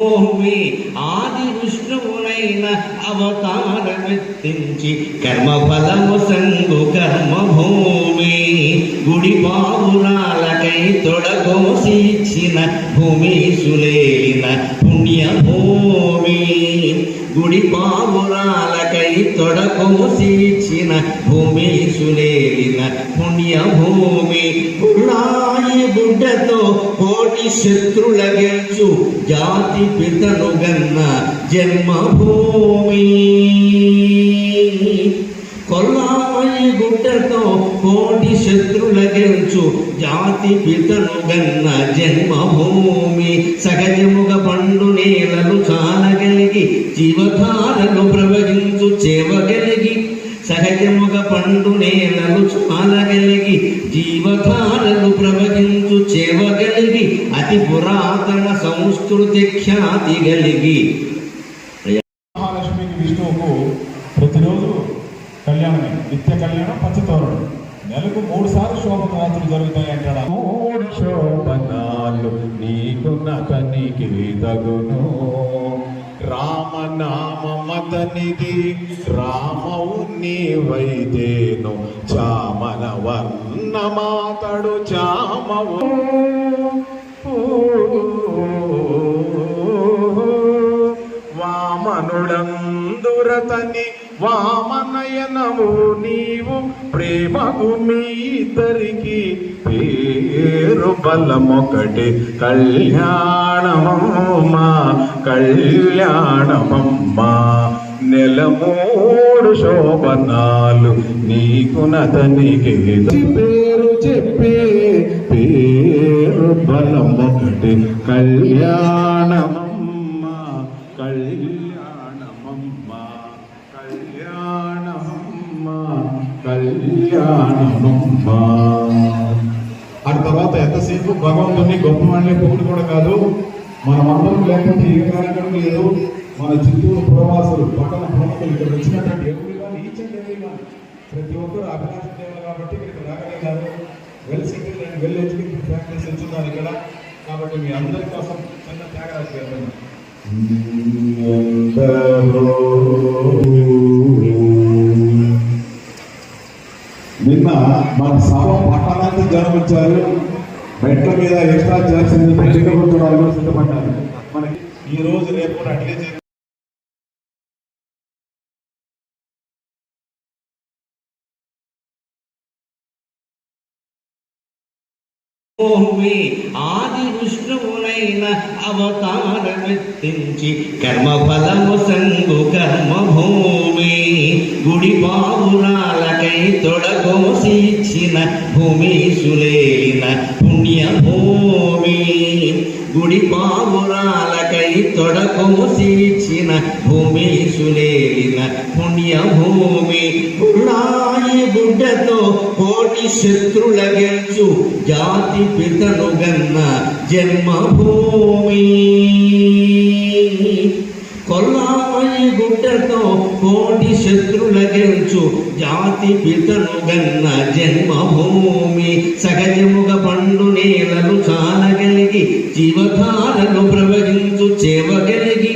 భూమి ఆది విష్ణువునైన అవతారమెత్తించి కర్మఫలము సంగు కర్మభూ గుడి పావురాలకై తొడగోసి ఇచ్చిన భూమి సులేన పుణ్యభూమి. గుడి పావురాలకై తొడగోసి ఇచ్చిన భూమి సులేన పుణ్యభూమి. పుల్లాయి గుడ్డతో కోటి శత్రుల గెలుచు జాతి పితను గన్న జన్మభూమి. కొల్లాయి గుడ్డతో కోటి శత్రుల జాతి పితను గన్న జన్మభూమి సహజముగ పండు నేలలు చాలగలిగి జీవధారలు ప్రవహించు చేవగలిగి సహజముగ పండు నేలలు చాలగలిగి జీవధారలు ప్రవహించు చేవగలిగి అతి పురాతన సంస్కృతి ఖ్యాతి కలిగి మహాలక్ష్మికి విష్ణువుకు ప్రతిరోజు కళ్యాణమే నిత్య కళ్యాణం పచ్చతోరణం నెలకు మూడు సార్లు శోభనరాత్రులు జరుగుతాయి అంటాడు? మూడు శోభనాలు నీకున్న కనికి తగును. రామనామతనిది రామవు నీవైతేను. చామన వర్ణమాతడు చామవు. వామనుడందురతని వామనయనము నీవు ప్రేమకు మీ ఇద్దరికి పేరు బలమొకటి కళ్యాణమమ్మా కళ్యాణమమ్మా. నెల మూడు శోభనాలు నీకు నతనికి పేరు చెప్పే పేరు బలమొకటి కళ్యాణమమ్మా. కళ్యాణమమ్మా ఆ తర్వాత ఎంతసేపు భగవంతుని గొప్ప వాళ్ళే పొగుడు కూడా కాదు మనమందరం లేకపోతే ఏ కార్యక్రమం లేదు. మన చిత్తూరు పురవాసులు పట్టణ ప్రముఖులు ఇక్కడ వచ్చినటువంటి ఎవరి కానీ ఈచ్ అండ్ ఎవరి వన్ ప్రతి ఒక్కరు అభిలాష దేవాలి కాబట్టి ఇక్కడికి రాగలిగారు well settle and well educated families వచ్చున్నారు ఇక్కడ. కాబట్టి మీ అందరి కోసం చిన్న త్యాగరాజు చేద్దాం నిన్న మన సభ పట్టణానికి జనం వచ్చారు మెట్ల మీద ఎక్స్ట్రా ఛార్జ్ పెట్టుకోవడానికి సిద్ధపడ్డారు. మనకి ఈ రోజు రేపు కూడా అడిగే ఆది విష్ణువునైన అవతారమెత్తించి కర్మఫలము సంగు కర్మభూమి. గుడి పావురాలకై తొడగోసి పుణ్య భూమి గుడి పావురాలకై తొడగోసి ఇచ్చిన భూమి సులేన పుణ్యభూమి. పుల్లాయి గుడ్డతో కోటి శత్రుల గెలుచు జాతి పితను గన్న జన్మభూమి. కొల్లాయి గుడ్డతో కోటి శత్రుల గెలుచు జాతి పితను గన్న జన్మభూమి సహజముగ పండు నేలలు చాలగలిగి జీవధారలు ప్రవహించు చేవగలిగి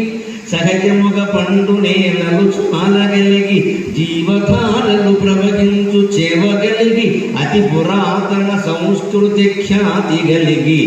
సహజముగ పండు నేలలు చాలగలిగి జీవధారలు ప్రవహించు చేవగలిగి అతి పురాతన సంస్కృతి ఖ్యాతి కలిగి